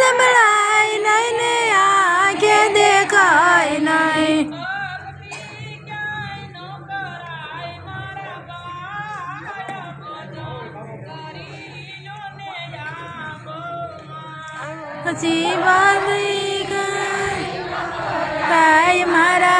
સંભળાય નહીં દેખાય નહીં જીવન તાય મારા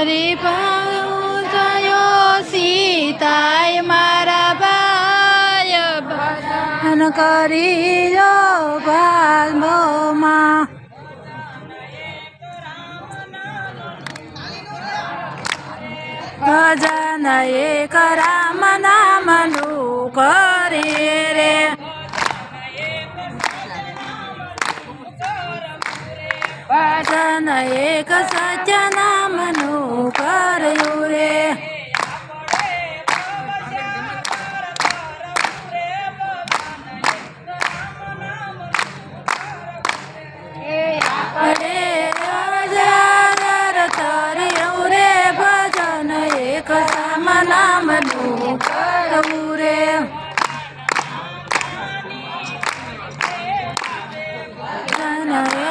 હરી પાયો સીતાય મારા ભાઈ ભજન કરી લો ભાગમાં ભજન કરે રે. ભજન એક રે Naya.